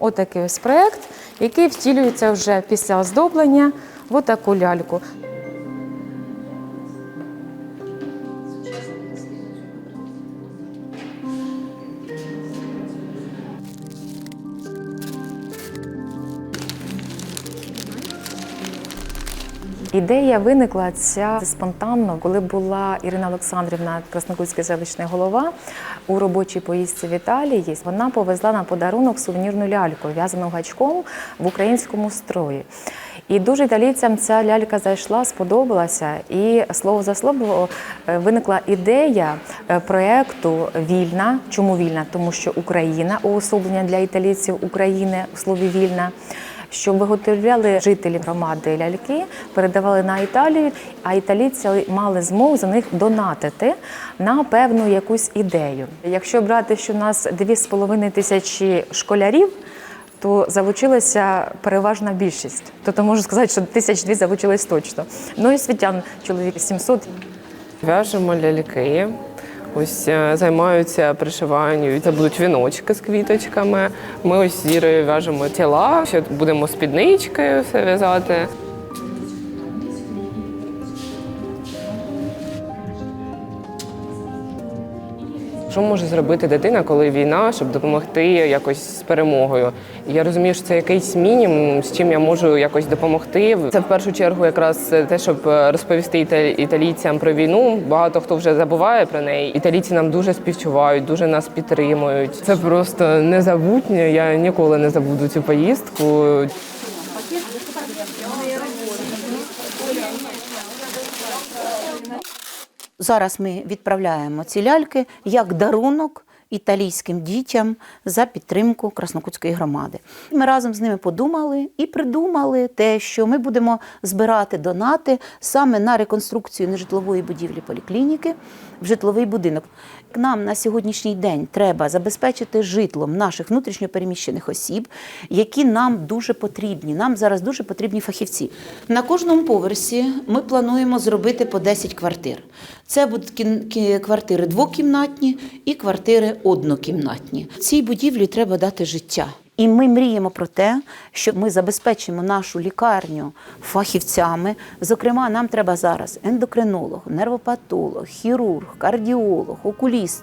отакий ось проєкт, який втілюється вже після оздоблення в отаку ляльку. Ідея виникла ця спонтанно, коли була Ірина Олександрівна, Краснокутський селищний голова, у робочій поїздці в Італії. Вона повезла на подарунок сувенірну ляльку, в'язану гачком в українському строї. І дуже італійцям ця лялька зайшла, сподобалася. І слово за слово е, виникла ідея е, проєкту Вільна. Чому вільна? Тому що Україна уособлення для італійців України у слові вільна щоб виготовляли жителі громади ляльки, передавали на Італію, а італійці мали змогу за них донатити на певну якусь ідею. Якщо брати, що у нас 2,5 тисячі школярів. То залучилася переважна більшість. Тобто можу сказати, що тисяч дві залучились точно. Ну і світян чоловік 700. В'яжемо ляльки. Ось е, займаються пришиванням. Це будуть віночки з квіточками. Ми ось зірою в'яжемо тіла. Ще будемо спіднички все в'язати. Що може зробити дитина, коли війна, щоб допомогти якось з перемогою? І Я розумію, що це якийсь мінімум, з чим я можу якось допомогти. Це в першу чергу якраз те, щоб розповісти італійцям про війну. Багато хто вже забуває про неї. Італійці нам дуже співчувають, дуже нас підтримують. Це просто незабутнє. Я ніколи не забуду цю поїздку. Зараз ми відправляємо ці ляльки як дарунок італійським дітям за підтримку Краснокутської громади. Ми разом з ними подумали і придумали те, що ми будемо збирати донати саме на реконструкцію нежитлової будівлі поліклініки в житловий будинок. Нам на сьогоднішній день треба забезпечити житлом наших внутрішньопереміщених осіб, які нам дуже потрібні. Нам зараз дуже потрібні фахівці. На кожному поверсі ми плануємо зробити по 10 квартир. Це будуть квартири двокімнатні і квартири однокімнатні. Цій будівлі треба дати життя. І ми мріємо про те, що ми забезпечимо нашу лікарню фахівцями. Зокрема, нам треба зараз ендокринолог, нервопатолог, хірург, кардіолог, окуліст.